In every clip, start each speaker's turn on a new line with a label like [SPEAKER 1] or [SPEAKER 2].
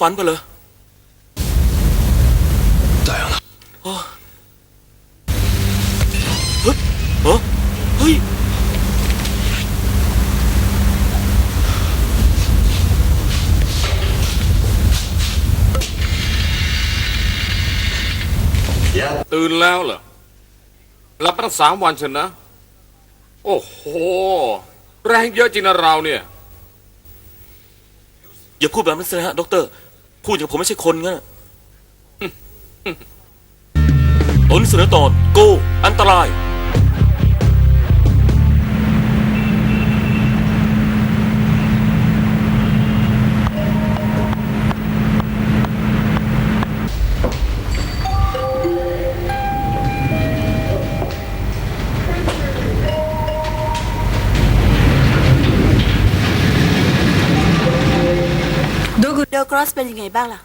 [SPEAKER 1] ฝันไปเหร
[SPEAKER 2] อได้
[SPEAKER 1] แล้วนะอเฮ้ยเฮ้ย
[SPEAKER 3] ตื่นแล้วเหรอหลับมาตั้งสามวันเช่นนะ โอ้โห แรงเยอะจริงนะเราเนี่ย
[SPEAKER 1] อย่าพูดแบบนั้นสิฮะด็อกเตอร์ พูดอย่างผมไม่ใช่คนงั้นอะตนเสนอตอนโกอันตราย
[SPEAKER 4] อสเป็นยังไงบ้างล่ะ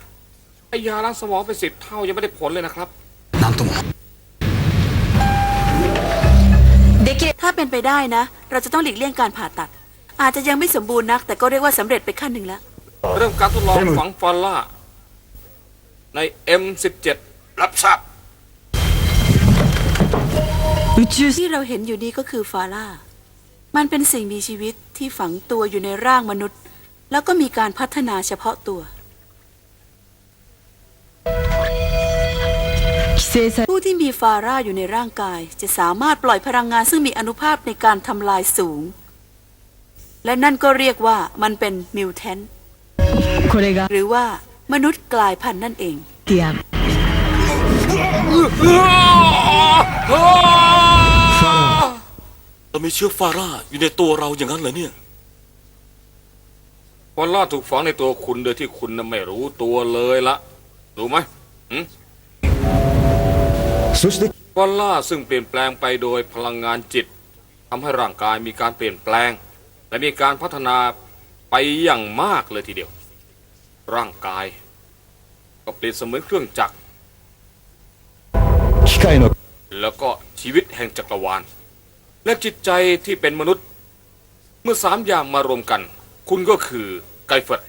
[SPEAKER 3] ไอ้ยาล้างสมองไปสิบเท่ายังไม่ได้ผลเลยนะครับ
[SPEAKER 2] なんとも
[SPEAKER 4] ถ้าเป็นไปได้นะ เราจะต้องหลีกเลี่ยงการผ่าตัด อาจจะยังไม่สมบูรณ์นัก แต่ก็เรียกว่าสำเร็จไปขั้นหนึ่งแล้ว
[SPEAKER 3] เริ่มการทดลองฝังฟอลล่า ใน M17 รับทราบ
[SPEAKER 4] ที่เราเห็นอยู่นี้ก็คือฟาร่า มันเป็นสิ่งมีชีวิตที่ฝังตัวอยู่ในร่างมนุษย์ แล้วก็มีการพัฒนาเฉพาะตัว ผู้ที่มีฟาร่าอยู่ในร่างกาย จะสามารถปล่อยพลังงานซึ่งมีอนุภาพในการทำลายสูง และนั่นก็เรียกว่ามันเป็นมิวเทนหรือว่ามนุษย์กลายพันธุ์นั่นเอง
[SPEAKER 5] เตียม
[SPEAKER 1] เราไม่เชื่อฟาร่าอยู่ในตัวเราอย่างนั้นเหรอเนี่ย
[SPEAKER 3] ฟาร่าถูกฝังในตัวคุณโดยที่คุณไม่รู้ตัวเลยละ รู้ไหมอืม
[SPEAKER 2] そして
[SPEAKER 3] ฟอลล่าซึ่งเปลี่ยนแปลงไปโดยพลังงานจิตทำให้ร่างกายมีการเปลี่ยนแปลง และมีการพัฒนาไปอย่างมากเลยทีเดียว ร่างกาย ก็เปลี่ยนเสมือนเครื่องจักร
[SPEAKER 2] 機械の
[SPEAKER 3] แล้วก็ชีวิตแห่งจักรวาล และจิตใจที่เป็นมนุษย์ เมื่อสามอย่างมารวมกัน คุณก็คือไกเฟิร์ด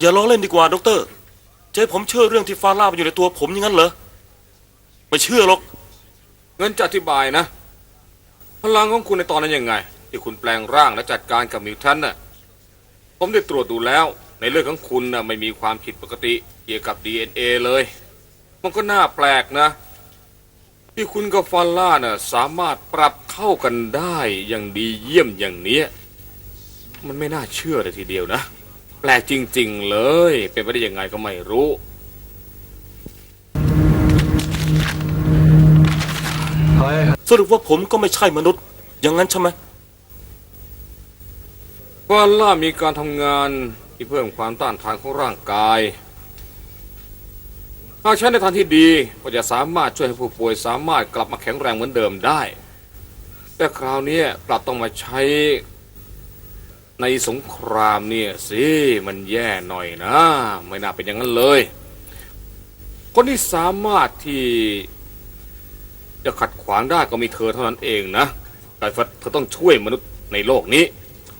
[SPEAKER 1] อย่าล้อเล่นดีกว่าด็อกเตอร์จะให้ผมเชื่อเรื่องที่ฟาร่ามันอยู่ในตัวผมอย่างนั้นเหรอ ไม่เชื่อหรอก
[SPEAKER 3] เงินจะอธิบายนะ พลังของคุณในตอนนั้นยังไง ที่คุณแปลงร่างและจัดการกับมิวทันน่ะผมได้ตรวจดูแล้ว ในเรื่องของคุณน่ะไม่มีความผิดปกติเกี่ยวกับ DNA เลย มันก็น่าแปลกนะ ที่คุณกับฟอลล่าน่ะสามารถปรับเข้ากันได้อย่างดีเยี่ยมอย่างเนี้ยมันไม่น่าเชื่อเลยทีเดียวนะ แปลกจริง ๆ เลย เป็นไปได้ยังไงก็ไม่รู้
[SPEAKER 1] สรุปว่าผมก็ไม่ใช่มนุษย์ อย่างนั้นใช่ไหม
[SPEAKER 3] ฟาล่ามีการทำงานที่เพิ่มความต้านทานของร่างกาย หากใช้ในทางที่ดีก็จะสามารถช่วยให้ผู้ป่วยสามารถกลับมาแข็งแรงเหมือนเดิมได้ แต่คราวนี้กลับต้องมาใช้ในสงครามเนี่ยสิมันแย่หน่อยนะ ไม่น่าเป็นอย่างนั้นเลย คนที่สามารถที่ จะขัดขวางได้ก็มีเธอเท่านั้นเองนะไกฟัดเธอต้องช่วยมนุษย์ในโลกนี้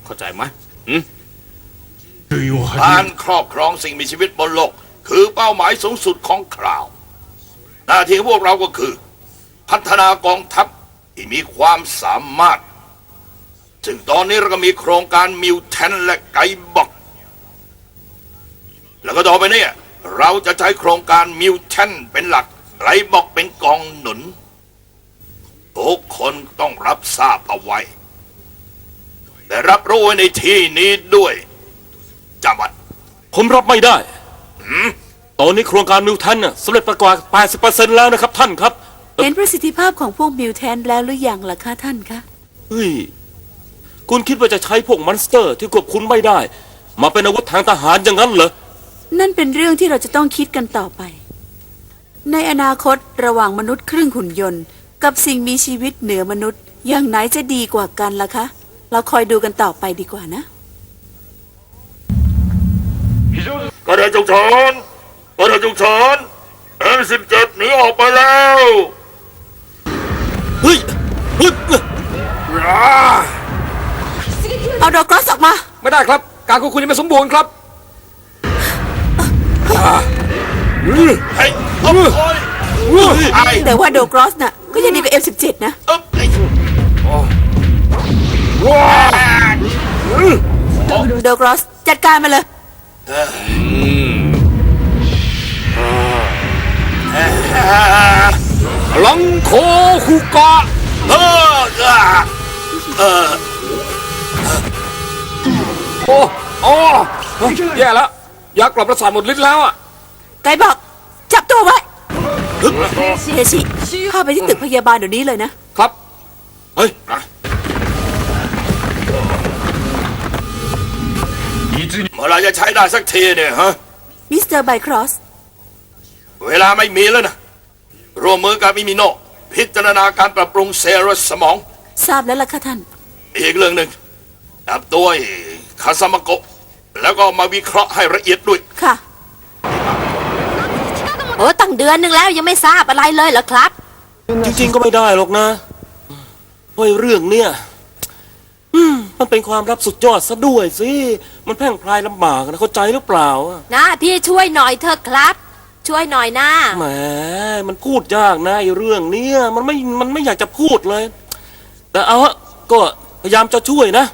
[SPEAKER 3] เข้าใจไหมหืม
[SPEAKER 6] การครอบครองสิ่งมีชีวิตบนโลก คือเป้าหมายสูงสุดของคราว หน้าที่ของพวกเราก็คือ พัฒนากองทัพที่มีความสามารถ ซึ่งตอนนี้เราก็มีโครงการมิวแทนและไกบอก แล้วก็ต่อไปเนี่ยเราจะใช้โครงการมิวแทนเป็นหลักไกบอกเป็นกองหนุน ทุกคนต้องรับทราบเอาไว้ แต่รับรู้ไว้ในที่นี้ด้วยจำไว้
[SPEAKER 1] ผมรับไม่ได้ตอนนี้โครงการมิวทันน่ะสำเร็จไปกว่า 80%แล้วนะครับท่านครับ
[SPEAKER 4] เห็นประสิทธิภาพของพวกมิวแทนแล้วหรือยังล่ะคะท่านคะ
[SPEAKER 1] เฮ้ย คุณคิดว่าจะใช้พวกมอนสเตอร์ที่ควบคุมไม่ได้ มาเป็นอาวุธทางทหารอย่างนั้นเหรอ
[SPEAKER 4] นั่นเป็นเรื่องที่เราจะต้องคิดกันต่อไป ในอนาคตระหว่างมนุษย์ครึ่งหุ่นยนต์ กับสิ่งมีชีวิตเหนือมนุษย์อย่างไหนจะดีกว่ากันล่ะคะ เราคอยดูกันต่อไปดีกว่านะ
[SPEAKER 6] กระดาษฉุกเฉินกระดาษฉุกเฉิน M17 หนีออกไปแล้ว
[SPEAKER 1] เฮ้ยเฮ้ย
[SPEAKER 4] เอาดอกกรอสออกมา
[SPEAKER 3] ไม่ได้ครับ การควบคุมยังไม่สมบูรณ์ครับ
[SPEAKER 6] เฮ้ ยโอ้ยไอ้
[SPEAKER 4] แต่ว่าโดกรอสน่ะก็ยังดีกว่า F17 นะ
[SPEAKER 6] เอ๊บไอ้
[SPEAKER 4] โดกรอสจัดการมาเลย
[SPEAKER 3] พลังโคคุกะ
[SPEAKER 6] เอออะเออ
[SPEAKER 3] โอ้โอ้แย่แล้วยากลับประสาทหมดฤทธิ์แล้วอะ
[SPEAKER 4] ไกด์บอก จับตัวไว้ เฮชิพาไปที่ตึกพยาบาลเดี๋ยวนี้เลยนะ
[SPEAKER 3] ครับ
[SPEAKER 1] เฮ้ย
[SPEAKER 6] เมื่อไหรจะใช้ได้สักทีเนี่ยฮะ
[SPEAKER 4] มิสเตอร์ไบครอส
[SPEAKER 6] เวลาไม่มีแล้วนะ ร่วมมือกับมิมิโน พิจารณาการปรับปรุงเซลล์สมอง
[SPEAKER 4] ทราบแล้วล่ะค่ะท่าน
[SPEAKER 6] อีกเรื่องหนึ่งจับตัวไอ้คาซามะโกะแล้วก็มาวิเคราะห์ให้ละเอียดด้วย
[SPEAKER 4] ค่ะ
[SPEAKER 7] โอ้ตั้งเดือนหนึ่งแล้วยังไม่ทราบอะไรเลยเหรอครับ
[SPEAKER 1] จริงๆก็ไม่ได้หรอกนะเพราะไอ้เรื่องเนี่ยอืมมันเป็นความลับสุดยอดซะด้วยสิมันแพร่งพรายลำบากนะเข้าใจหรือเปล่าอะ
[SPEAKER 7] นะพี่ช่วยหน่อยเถอะครับ ช่วยหน่อยนะ
[SPEAKER 1] แหมมันพูดยากนะไอ้เรื่องเนี้ยมันไม่มันไม่อยากจะพูดเลย แต่เอาฮะก็พยายามจะช่วยนะ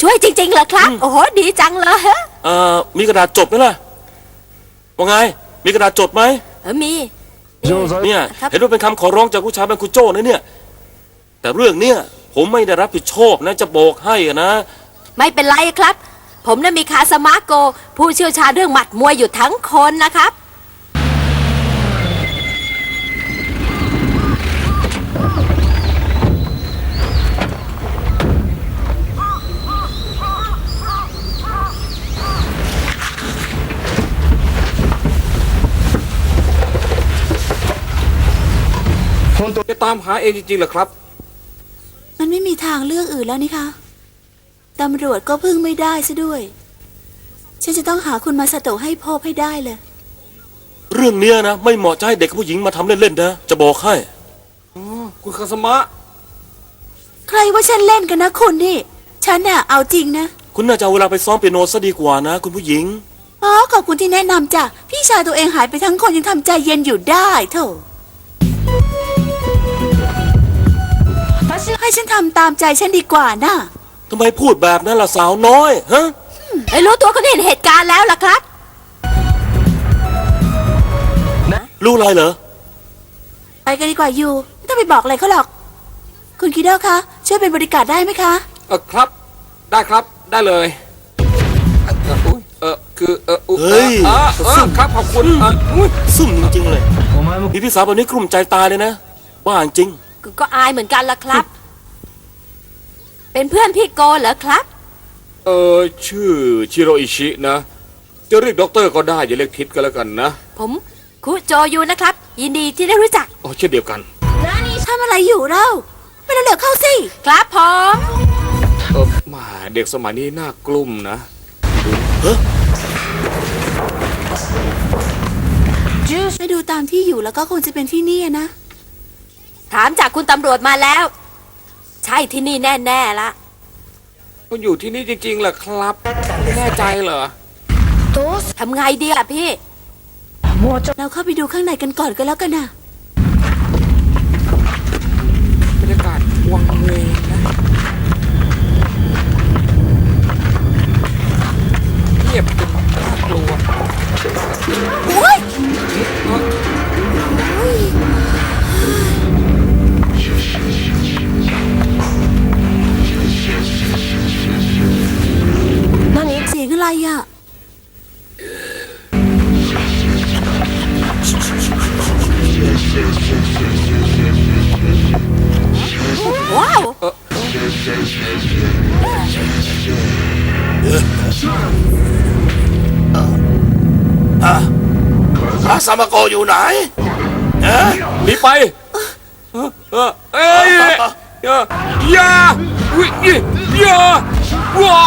[SPEAKER 7] ช่วยจริงๆเหรอครับ โอ้โหดีจังเลย
[SPEAKER 1] เอ่อมีกระดาษจดไหมล่ะว่าไง มีกระดาษจดไหม
[SPEAKER 7] เออมี
[SPEAKER 1] เนี่ย
[SPEAKER 7] ครับ
[SPEAKER 1] เห็นว่าเป็นคำขอร้องจากผู้ชายเป็นคุณโจ้นะเนี่ย แต่เรื่องเนี้ยผมไม่ได้รับผิดชอบนะจะบอกให้อะนะ
[SPEAKER 7] ไม่เป็นไรครับ ผมน่ะมีคาสมาโก ผู้เชี่ยวชาญเรื่องหมัดมวยอยู่ทั้งคนนะครับ
[SPEAKER 3] จะตามหาเองจริงๆเหรอครับ
[SPEAKER 4] มันไม่มีทางเลือกอื่นแล้วนี่คะตำรวจก็พึ่งไม่ได้ซะด้วย ฉันจะต้องหาคุณมาสโตะให้พบให้ได้เลย
[SPEAKER 1] เรื่องเนี้ยนะ ไม่เหมาะจะให้เด็กกับผู้หญิงมาทำเล่นๆนะ จะบอกให้
[SPEAKER 3] คุณคาสมะ
[SPEAKER 4] ใครว่าฉันเล่นกันนะคุณนี่ ฉันเนี่ยเอาจริงนะ
[SPEAKER 1] คุณน่าจะเอาเวลาไปซ้อมเปียโนซะดีกว่านะ คุณผู้หญิง
[SPEAKER 4] อ๋อขอบคุณที่แนะนำจ้ะ พี่ชายตัวเองหายไปทั้งคนยังทำใจเย็นอยู่ได้โถ ให้ฉันทำตามใจฉันดีกว่านะ
[SPEAKER 1] ทำไมพูดแบบนั้นล่ะสาวน้อย ฮะ
[SPEAKER 7] ไม่รู้ตัวคนที่เห็นเหตุการณ์แล้วล่ะครับ
[SPEAKER 1] รู้อะไรเหรอ
[SPEAKER 4] ไปกันดีกว่ายูไม่ต้องไปบอกอะไรเขาหรอก คุณคิดเดอร์คะ ช่วยเป็นบริการได้ไหมคะ
[SPEAKER 3] เออครับ ได้ครับ ได้เลย เอออุ๊ยเออคือ เอออุ๊ย
[SPEAKER 1] เฮ้ย
[SPEAKER 3] เออเออครับ ขอบคุณเอออุ๊ย
[SPEAKER 1] ซุ่มจริงๆเลย
[SPEAKER 2] お前も
[SPEAKER 1] มีพี่สาวแบบนี้กลุ่มใจตายเลยนะว่าจริง
[SPEAKER 7] ก็อายเหมือนกันล่ะครับ เป็นเพื่อนพี่โกเหรอครับ
[SPEAKER 3] เออชื่อชิโรอิชินะ จะเรียกด็อกเตอร์ก็ได้อย่าเรียกทิศก็แล้วกันนะ
[SPEAKER 7] ผมคุโจยูนะครับ ยินดีที่ได้รู้จัก
[SPEAKER 3] โอ้เช่นเดียวกัน
[SPEAKER 4] ทำอะไรอยู่เราไปเร็วๆเข้าสิ
[SPEAKER 7] ครับผม
[SPEAKER 3] เออแหมาเด็กสมัยนี้น่ากลุ่มนะ
[SPEAKER 4] ไปดูตามที่อยู่แล้วก็คงจะเป็นที่นี่อะนะ
[SPEAKER 7] ถามจากคุณตำรวจมาแล้ว ใช่ที่นี่แน่ๆละ
[SPEAKER 3] คุณอยู่ที่นี่จริงๆเหรอครับ แน่ใจเหรอ
[SPEAKER 7] ทำไงดีล่ะพี่
[SPEAKER 4] เราเข้าไปดูข้างในกันก่อนก็แล้วกันนะ
[SPEAKER 3] บรรยากาศวังเวงนะเงียบจนน่ากลัว
[SPEAKER 4] โอ้ย อา
[SPEAKER 6] สามะโกอยู่ไหนเอ๊ะ
[SPEAKER 3] หนีไปเอ้ยอย่าอุ๊ยอย่าว้า